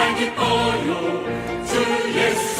날 기뻐요. 주 예수.